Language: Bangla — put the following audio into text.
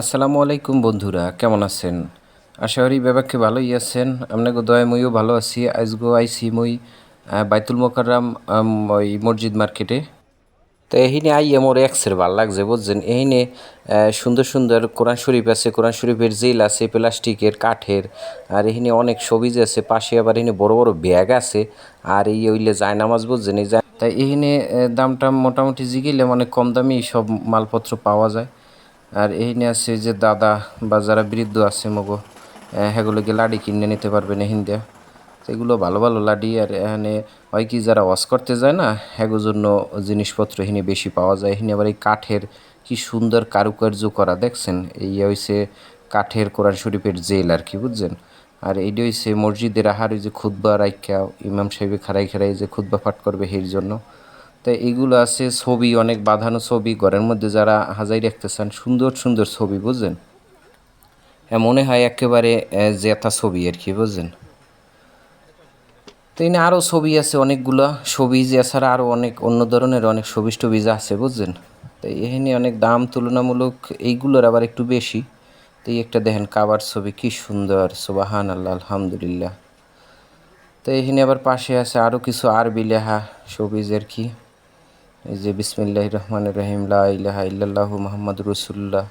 আসসালামু আলাইকুম বন্ধুরা, কেমন আছেন? আশা করি ব্যাপারকে ভালোই আছেন। আপনাকে দয়া মইও ভালো আছি। আজগো আইসি মই বাইতুল মোকাররাম ওই মসজিদ মার্কেটে। তো এহিনে আই আমার এক্সের ভালো লাগছে, বুঝছেন? এহিনে সুন্দর সুন্দর কোরআন শরীফ আছে, কোরআন শরীফের জেল আছে, প্লাস্টিকের কাঠের, আর এখানে অনেক সবিজ আছে, পাশে আবার এখানে বড় বড় ব্যাগ আছে, আর এই ওইলে যায় নামাজ বুঝছেন? এই যায় তাই এখানে দামটা মোটামুটি জিগিলে অনেক কম দামি সব মালপত্র পাওয়া যায়। আর এই নিয়ে আছে যে দাদা বা যারা বৃদ্ধ আছে মগো সেগুলোকে লাড়ি কিনে নিতে পারবেন এখান দিয়ে তো এগুলো ভালো ভালো লাডি আর এখানে হয় কি যারা ওয়াশ করতে যায় না হ্যাগোর জন্য জিনিসপত্র এখানে বেশি পাওয়া যায়। এখানে আবার এই কাঠের কি সুন্দর কারুকার্য করা, দেখছেন? এই হইছে কাঠের কোরআন শরীফের জেল আর কি, বুঝছেন? আর এইটা হইছে মসজিদের আহার, ওই যে খুদ্া রাইখা ইমাম সাহেবে খাড়াই খাড়াই যে খুদ্া পাঠ করবে এর জন্য। তো এইগুলো আছে ছবি, অনেক বাঁধানো ছবি, ঘরের মধ্যে যারা হাজাই রাখতে চান সুন্দর সুন্দর ছবি, বুঝছেন? হ্যাঁ মনে হয় একেবারে জেতা ছবি আর কি, বুঝছেন? তো এনে আরও ছবি আছে অনেকগুলো। ছবিজ এছাড়া আরও অনেক, অন্য ধরনের অনেক ছবিজ টবিজ আছে, বুঝছেন? তো এখানে অনেক দাম তুলনামূলক এইগুলোর আবার একটু বেশি। তো এই একটা দেখেন কাবার ছবি, কি সুন্দর সুবাহান আল্লাহ আলহামদুলিল্লাহ। তো এখানে আবার পাশে আছে আরও কিছু আরবি লেখা ছবিজ আর কি। এই যে বিসমিল্লাহ রহমান রহিম লাহ মুহাম্মাদুর রাসূলুল্লাহ।